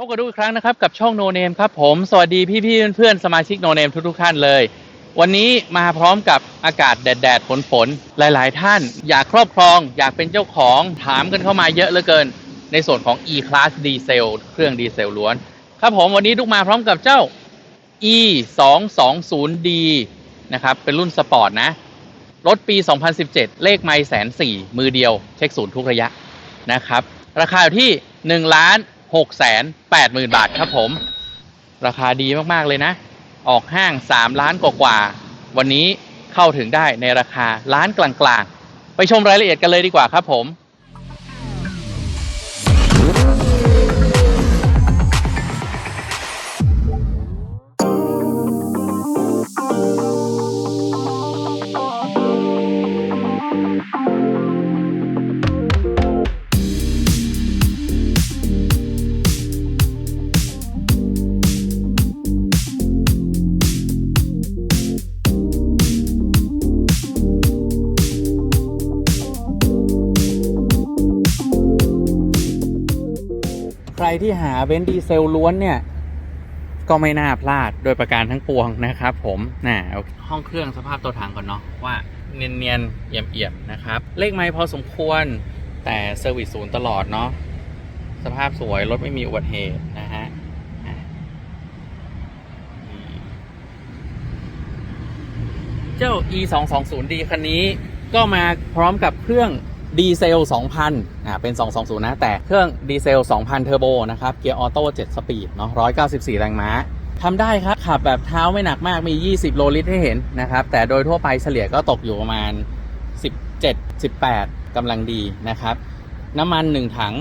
พบกันดูอีกครั้งนะครับกับช่องโนเนมครับผมสวัสดีพี่ๆเพื่อนๆสมาชิกโนเนมทุกๆท่านเลย วันนี้มาพร้อมกับอากาศแดดๆฝนๆหลายๆ ท่าน อยากครอบครองอยากเป็นเจ้าของถามกันเข้ามาเยอะเหลือเกิน ในส่วนของ e-class ดีเซลเครื่องดีเซลล้วน ครับผมวันนี้ทุกมาพร้อมกับเจ้า e 2 2 0 d นะครับเป็นรุ่นสปอร์ตนะรถปี 2017 เลขไม่แสนสี่มือเดียวเช็คศูนย์ทุกระยะนะครับราคาอยู่ที่1ล้าน หกแสนแปดหมื่นบาทครับผม ราคาดีมากๆเลยนะ ออกห้างสามล้านกว่าๆวันนี้เข้าถึงได้ในราคาล้านกลางๆ ไปชมรายละเอียดกันเลยดีกว่าครับผม ที่หาเบนซ์ดีเซลล้วนเนี่ย ก็ไม่น่าพลาดโดยประการทั้งปวงนะครับ ผมน่ะห้องเครื่องสภาพตัวถังก่อนเนาะว่าเนียนๆเอี่ยมๆนะครับ เลขไม้พอสมควรแต่เซอร์วิสศูนย์ตลอดเนาะสภาพสวยรถไม่มีอุบัติเหตุนะฮะเจ้า e 2 2 0 d คันนี้ก็มาพร้อมกับเครื่อง ดีเซล 2,000 อ่า เป็น 220 นะ แต่เครื่องดีเซล 2,000 เทอร์โบนะครับ เกียร์ออโต้ 7 สปีด เนาะ194 แรงม้าทำได้ครับ ขับแบบเท้าไม่หนักมาก มี 20 โลลิตรให้เห็นนะครับ แต่โดยทั่วไปเฉลี่ยก็ตกอยู่ประมาณ 17 18กำลังดีนะครับ น้ำมัน 1 ถัง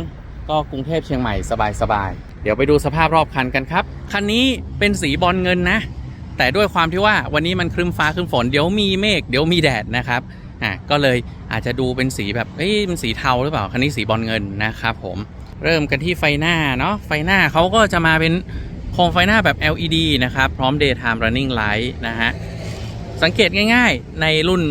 ก็กรุงเทพเชียงใหม่สบายๆ เดี๋ยวไปดูสภาพรอบคันกันครับ คันนี้เป็นสีบอลเงินนะ แต่ด้วยความที่ว่าวันนี้มันครึ้มฟ้าครึ้มฝน เดี๋ยวมีเมฆ เดี๋ยวมีแดดนะครับ อะ ก็เลย อาจจะดูเป็นสีแบบเอ้ยมันสีเทาหรือเปล่าคันนี้สีบอลเงินนะครับผมเริ่มกันที่ไฟหน้าเนาะไฟหน้าเขาก็จะมาเป็นโครงไฟหน้าแบบ LED นะครับพร้อม daytime running light นะฮะสังเกตง่ายๆ ในรุ่น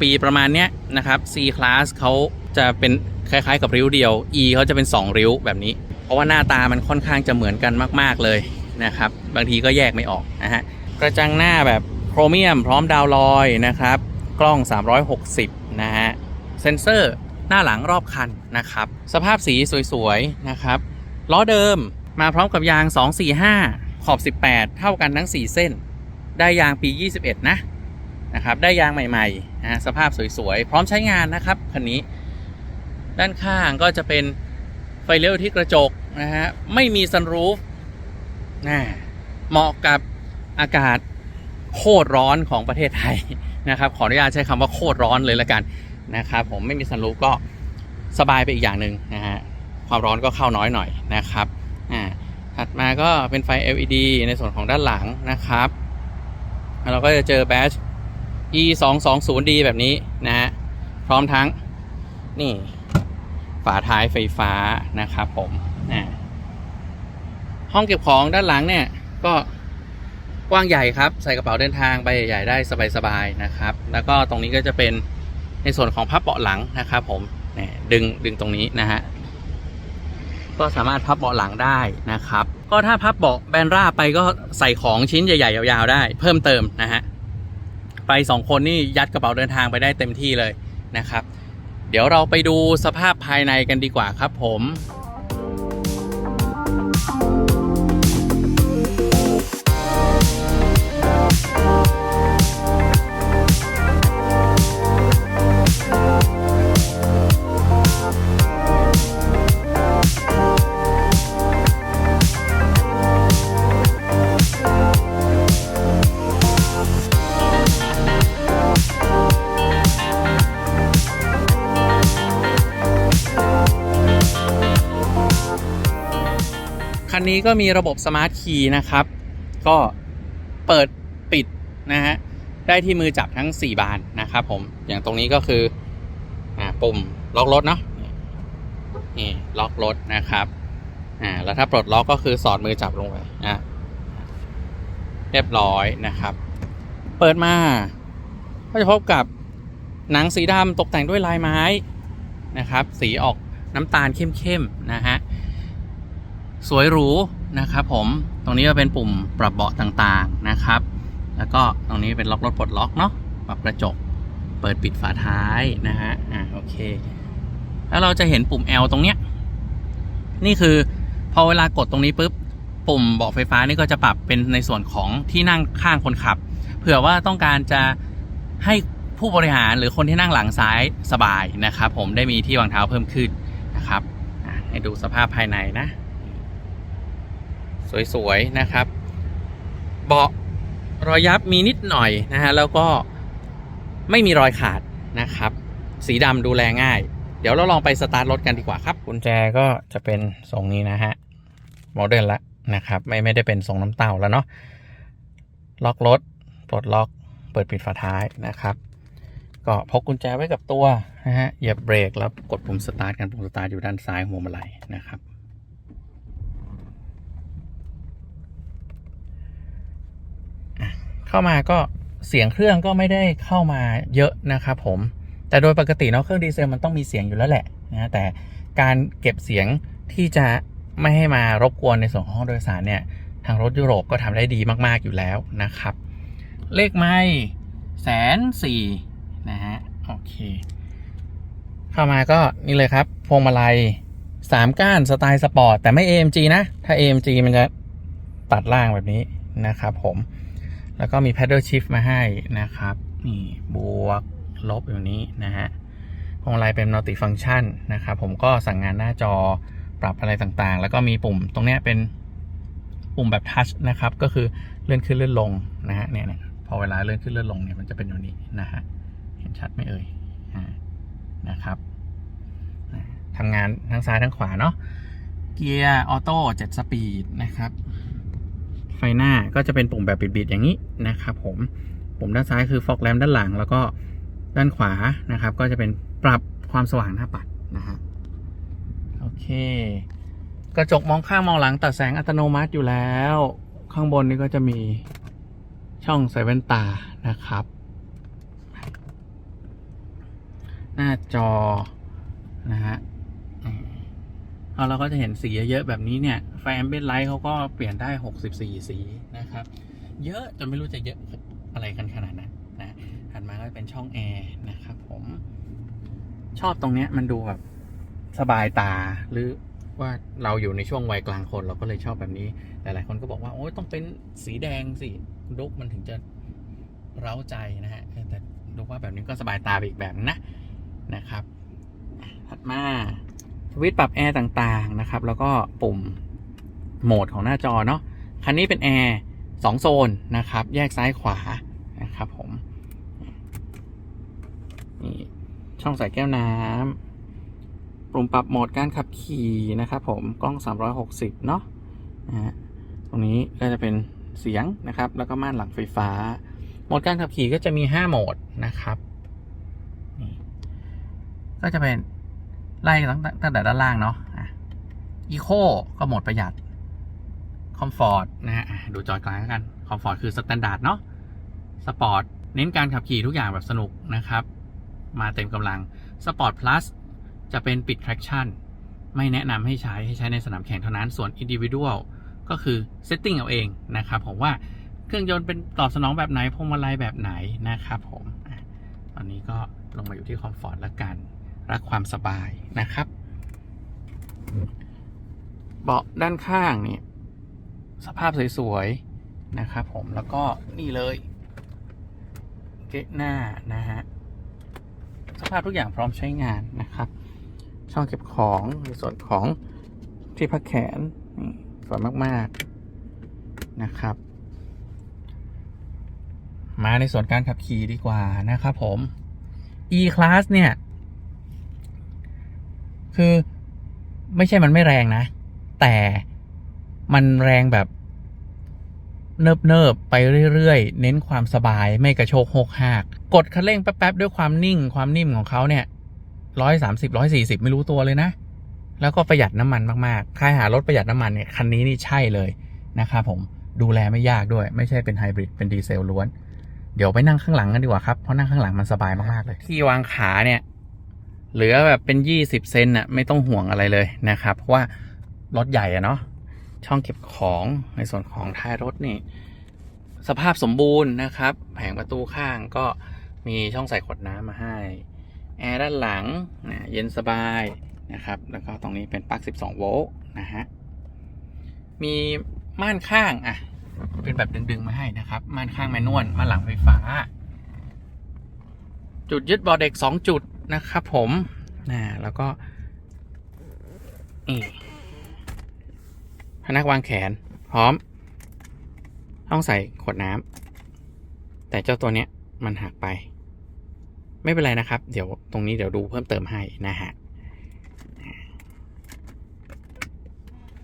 ปีประมาณเนี้ยนะครับ C class เขาจะเป็นคล้ายๆ กับริ้วเดียว E เขาจะเป็น 2 ริ้วแบบนี้ เพราะว่าหน้าตามันค่อนข้างจะเหมือนกันมาก ๆเลยนะครับ บางทีก็แยกไม่ออกนะฮะกระจังหน้าแบบโครเมียมพร้อมดาวลอยนะครับ กล้อง 360 นะฮะเซ็นเซอร์หน้าหลังรอบคันนะครับ สภาพสีสวยๆนะครับล้อเดิมมาพร้อมกับยาง 245 ขอบ 18 เท่ากันทั้ง 4 เส้น ได้ยางปี 21 นะนะครับ ได้ยางใหม่ๆนะสภาพสวยๆ พร้อมใช้งานนะครับคันนี้ ด้านข้างก็จะเป็นไฟเลี้ยวที่กระจกนะฮะไม่มีซันรูฟนะเหมาะกับอากาศโคตรร้อนของประเทศไทย นะครับขออนุญาตใช้คำว่าโคตรร้อนเลยละกันนะครับผมไม่มีซันรูฟก็สบายไปอีกอย่างหนึ่งนะฮะความร้อนก็เข้าน้อยหน่อยนะครับอ่าถัดมาก็เป็นไฟ LED ในส่วนของด้านหลังนะครับแล้วเราก็จะเจอแบช e 2 2 0 d แบบนี้นะฮะพร้อมทั้งนี่ฝาท้ายไฟฟ้านะครับผมอ่าห้องเก็บของด้านหลังเนี่ยก็ กว้างใหญ่ครับ ใส่กระเป๋าเดินทางใบใหญ่ๆได้สบายๆนะครับ แล้วก็ตรงนี้ก็จะเป็นในส่วนของพับเบาะหลังนะครับ ผมดึงดึงตรงนี้นะฮะก็สามารถพับเบาะหลังได้นะครับ ก็ถ้าพับเบาะแบนราไปก็ใส่ของชิ้นใหญ่ๆยาวๆได้ เพิ่มเติมนะฮะไปสองคนนี่ยัดกระเป๋าเดินทางไปได้เต็มที่เลยนะครับ เดี๋ยวเราไปดูสภาพภายในกันดีกว่าครับผม นี้ก็มีระบบสมาร์ทคีย์นะครับ ก็เปิดปิดนะฮะ ได้ที่มือจับทั้ง 4 บานนะครับผม อย่างตรงนี้ก็คืออ่าปุ่มล็อกรถเนาะ นี่ล็อกรถนะครับ อ่า แล้วถ้าปลดล็อกก็คือสอดมือจับลงไปอะเรียบร้อยนะครับ เปิดมา ก็จะพบกับหนังสีดำตกแต่งด้วยลายไม้นะครับ สีออกน้ำตาลเข้มๆนะฮะ สวยหรูนะครับผมตรงนี้ก็เป็นปุ่มปรับเบาะต่างๆนะครับ แล้วก็ตรงนี้เป็นล็อกรถปลดล็อกเนาะปรับกระจก เปิดปิดฝาท้ายนะฮะอ่าโอเค แล้วเราจะเห็นปุ่ม L ตรงเนี้ยนี่คือพอเวลากดตรงนี้ปุ๊บปุ่มเบาะไฟฟ้านี่ก็จะปรับเป็นในส่วนของที่นั่งข้างคนขับ เผื่อว่าต้องการจะให้ผู้บริหารหรือคนที่นั่งหลังซ้ายสบายนะครับ ผมได้มีที่วางเท้าเพิ่มขึ้นนะครับอะให้ดูสภาพภายในนะ สวยๆนะครับ เบาะรอยยับมีนิดหน่อยนะฮะแล้วก็ไม่มีรอยขาดนะครับ สีดำดูแลง่าย เดี๋ยวเราลองไปสตาร์ทรถกันดีกว่าครับกุญแจก็จะเป็นทรงนี้นะฮะโมเดิร์นละนะครับไม่ไม่ได้เป็นทรงน้ำเต่าแล้วเนาะล็อกรถปลดล็อก เปิดปิดฝาท้ายนะครับ ก็พกกุญแจไว้กับตัวนะฮะเหยียบเบรกแล้วกดปุ่มสตาร์ทกันปุ่มสตาร์ทอยู่ด้านซ้ายของพวงมาลัยนะครับ เข้ามาก็เสียงเครื่องก็ไม่ได้เข้ามาเยอะนะครับผมแต่โดยปกติเนาะเครื่องดีเซลมันต้องมีเสียงอยู่แล้วแหละนะแต่การเก็บเสียงที่จะไม่ให้มารบกวนในส่วนของห้องโดยสารเนี่ยทางรถยุโรปก็ทำได้ดีมากๆอยู่แล้วนะครับ เลขไม่แสนสี่นะฮะโอเค เข้ามาก็นี่เลยครับ พวงมาลัยสามก้านสไตล์สปอร์ตแต่ไม่ AMG นะ ถ้า AMG มันจะตัดล่างแบบนี้นะครับผม แล้วก็มี paddle shift มาให้นะครับ นี่บวกลบอยู่นี้นะฮะพวงมาลัยเป็น multi function นะครับ ผมก็สั่งงานหน้าจอปรับอะไรต่างๆ แล้วก็มีปุ่มตรงเนี้ยเป็นปุ่มแบบทัชนะครับ ก็คือเลื่อนขึ้นเลื่อนลงนะฮะเนี่ยพอเวลาเลื่อนขึ้นเลื่อนลงเนี่ยมันจะเป็นอย่างนี้นะฮะเห็นชัดไหมเอ่ยนะครับทำงานทั้งซ้ายทั้งขวาเนาะเกียร์ออโต้7สปีดนะครับ ไฟหน้าก็จะเป็นปุ่มแบบบิดๆอย่างนี้นะครับผม ปุ่มด้านซ้ายคือฟอกแลมด้านหลัง แล้วก็ด้านขวานะครับ ก็จะเป็นปรับความสว่างหน้าปัดนะฮะโอเค กระจกมองข้างมองหลังตัดแสงอัตโนมัติอยู่แล้ว ข้างบนนี้ก็จะมีช่องใส่แว่นตานะครับ หน้าจอนะฮะ เราก็จะเห็นสีเยอะๆแบบนี้เนี่ยไฟแอมเบียนไลท์เขาก็เปลี่ยนได้ 64 สีนะครับ เยอะจนไม่รู้จะเยอะอะไรกันขนาดนั้นนะถัดมาก็เป็นช่องแอร์นะครับผมชอบตรงเนี้ยมันดูแบบสบายตาหรือว่าเราอยู่ในช่วงวัยกลางคน เราก็เลยชอบแบบนี้ หลายๆคนก็บอกว่าโอ้ยต้องเป็นสีแดงสิลุกมันถึงจะเร้าใจนะฮะแต่ดูว่าแบบนี้ก็สบายตาไปอีกแบบนะนะครับถัดมา วิตช์ปรับแอร์ต่างๆนะครับ แล้วก็ปุ่มโหมดของหน้าจอเนาะคันนี้เป็นแอร์สองโซนนะครับ แยกซ้ายขวานะครับผมนี่ช่องใส่แก้วน้ำปุ่มปรับโหมดการขับขี่นะครับ ผมกล้อง 360 เนาะนะฮะตรงนี้ก็จะเป็นเสียงนะครับ แล้วก็ม่านหลังไฟฟ้า โหมดการขับขี่ก็จะมี 5 โหมดนะครับนี่ก็จะเป็น ไล่ตั้งแต่ตั้งแต่ด้านล่างเนาะอีโคก็โหมดประหยัดคอมฟอร์ตนะฮะดูจอยกลางแล้วกันคอมฟอร์ตคือสแตนดาร์ดเนาะสปอร์ตเน้นการขับขี่ทุกอย่างแบบสนุกนะครับ มาเต็มกำลังสปอร์ตพลัสจะเป็นปิด traction ไม่แนะนำให้ใช้ให้ใช้ในสนามแข่งเท่านั้น ส่วน individual ก็คือเซตติ้งเอาเองนะครับผมว่าเครื่องยนต์เป็นตอบสนองแบบไหนพวงมาลัยแบบไหนนะครับผม ตอนนี้ก็ลงมาอยู่ที่คอมฟอร์ตแล้วกัน รักความสบายนะครับ เบาะด้านข้างนี่สภาพสวยๆนะครับผมแล้วก็นี่เลย เกะหน้านะฮะสภาพทุกอย่างพร้อมใช้งานนะครับ ช่องเก็บของในส่วนของที่พักแขนสวยมากๆนะครับ มาในส่วนการขับขี่ดีกว่านะครับผม E-Class เนี่ย คือไม่ใช่มันไม่แรงนะ แต่มันแรงแบบ เนิบเนิบๆไปเรื่อยๆ เน้นความสบายไม่กระโชกโฮกหากกดคันเร่งแป๊บๆ ด้วยความนิ่งความนิ่มของเขาเนี่ยร้อยสามสิบร้อยสี่สิบไม่รู้ตัวเลยนะ แล้วก็ประหยัดน้ำมันมากๆ ใครหารถประหยัดน้ำมันเนี่ยคันนี้นี่ใช่เลยนะครับผมดูแลไม่ยากด้วย ไม่ใช่เป็นไฮบริดเป็นดีเซลล้วน เดี๋ยวไปนั่งข้างหลังกันดีกว่าครับ เพราะนั่งข้างหลังมันสบายมากๆเลย ที่วางขาเนี่ย เหลือแบบเป็นยี่สิบเซนน่ะไม่ต้องห่วงอะไรเลยนะครับ เพราะว่ารถใหญ่อะเนาะช่องเก็บของในส่วนของท้ายรถนี่ สภาพสมบูรณ์นะครับ แผงประตูข้างก็มีช่องใส่ขวดน้ำมาให้แอร์ด้านหลังนะเย็นสบายนะครับ แล้วก็ตรงนี้เป็นปลั๊ก 12 โวลต์นะฮะ มีม่านข้างอะ เป็นแบบดึง ๆ มาให้นะครับ ม่านข้างแมนนวลม่านหลังไฟฟ้า จุดยึดบอเด็ก 2 จุด นะครับผมนะแล้วก็นี่พนักวางแขน พร้อมห้องใส่ขวดน้ำแต่เจ้าตัวเนี้ยมันหักไป ไม่เป็นไรนะครับ เดี๋ยวตรงนี้เดี๋ยวดูเพิ่มเติมให้นะฮะ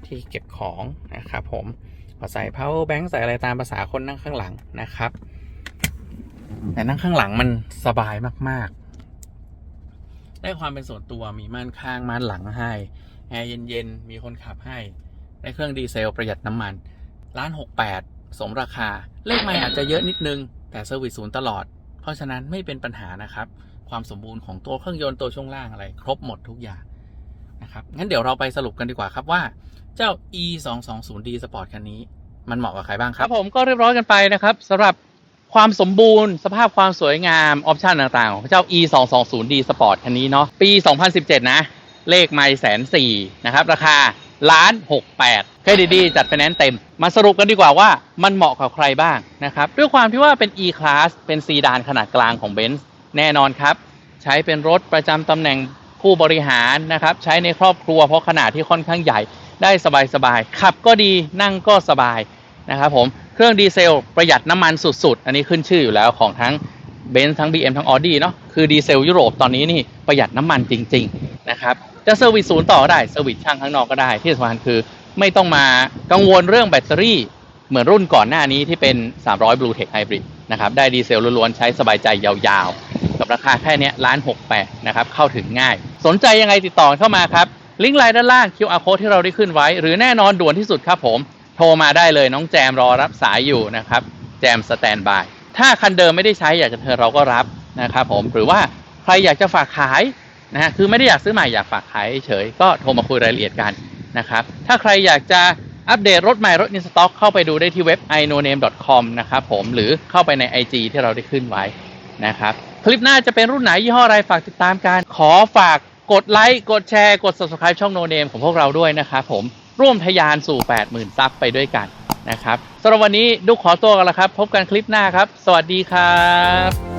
ที่เก็บของนะครับผมก็ใส่ power bank ใส่อะไรตามภาษาคนนั่งข้างหลังนะครับ แต่นั่งข้างหลังมันสบายมากๆ ได้ความเป็นส่วนตัวมีม่านข้างม่านหลังให้แอร์เย็นๆมีคนขับให้ ได้เครื่องดีเซลประหยัดน้ำมันล้านหกแปดสมราคา เลขไม่อาจจะเยอะนิดนึง แต่เซอร์วิสศูนย์ตลอด เพราะฉะนั้นไม่เป็นปัญหานะครับ ความสมบูรณ์ของตัวเครื่องยนต์ตัวช่วงล่างอะไร ครบหมดทุกอย่างนะครับงั้นเดี๋ยวเราไปสรุปกันดีกว่าครับว่าเจ้า e 2 2 0 d Sport คันนี้ มันเหมาะกับใครบ้างครับ ผมก็เรียบร้อยกันไปนะครับสำหรับ ความสมบูรณ์ สภาพความสวยงามออปชันต่างๆ ของเจ้า e 2 2 0 d Sport คันนี้เนาะปี 2017 นะ เลขไม่แสนสี่นะครับ ราคาล้านหกแปดเครดิตดีจัดไฟแนนซ์เต็ม มาสรุปกันดีกว่าว่ามันเหมาะกับใครบ้างนะครับ ด้วยความที่ว่าเป็น e class เป็นซีดานขนาดกลางของ Benz แน่นอนครับ ใช้เป็นรถประจำตำแหน่งผู้บริหารนะครับ ใช้ในครอบครัวเพราะขนาดที่ค่อนข้างใหญ่ได้สบายๆขับก็ดีนั่งก็สบายนะครับผม เครื่องดีเซลประหยัดน้ำมันสุดๆ อันนี้ขึ้นชื่ออยู่แล้วของทั้งเบนซ์ทั้ง BM ทั้ง Audi เนาะคือดีเซลยุโรปตอนนี้นี่ประหยัดน้ำมันจริง ๆ นะครับจะเซอร์วิสศูนย์ต่อก็ได้เซอร์วิสช่างข้างนอกก็ได้ ที่สำคัญคือไม่ต้องมากังวลเรื่องแบตเตอรี่เหมือนรุ่นก่อนหน้านี้ที่เป็น 300 Blue Tech Hybrid นะครับได้ดีเซลล้วนๆ ใช้สบายใจยาวๆ กับราคาแค่นี้ล้านหกแปดนะครับเข้าถึงง่าย สนใจยังไงติดต่อเข้ามาครับ ลิงก์ไลน์ด้านล่าง QR code ที่เราได้ขึ้นไว้ หรือแน่นอนด่วนที่สุดครับผม โทรมาได้เลยน้องแจมรอรับสายอยู่นะครับ แจมสแตนบาย ถ้าคันเดิมไม่ได้ใช้อยากจะเธอเราก็รับนะครับผมหรือว่าใครอยากจะฝากขายนะฮะคือไม่ได้อยากซื้อใหม่อยากฝากขายเฉยก็โทรมาคุยรายละเอียดกันนะครับ ถ้าใครอยากจะอัปเดตรถใหม่รถในสต็อกเข้าไปดูได้ที่เว็บ inoname.com นะครับผมหรือเข้าไปใน IG ที่เราได้ขึ้นไว้นะครับคลิปหน้าจะเป็นรุ่นไหนยี่ห้ออะไรฝากติดตามกัน ขอฝากกดไลค์กดแชร์กด subscribe ช่อง No Name ของพวกเราด้วยนะครับผม ร่วมทะยานสู่ 80,000ซับไปด้วยกันนะครับสำหรับวันนี้ดุกขอตัวกันแล้วครับ พบกันคลิปหน้าครับ สวัสดีครับ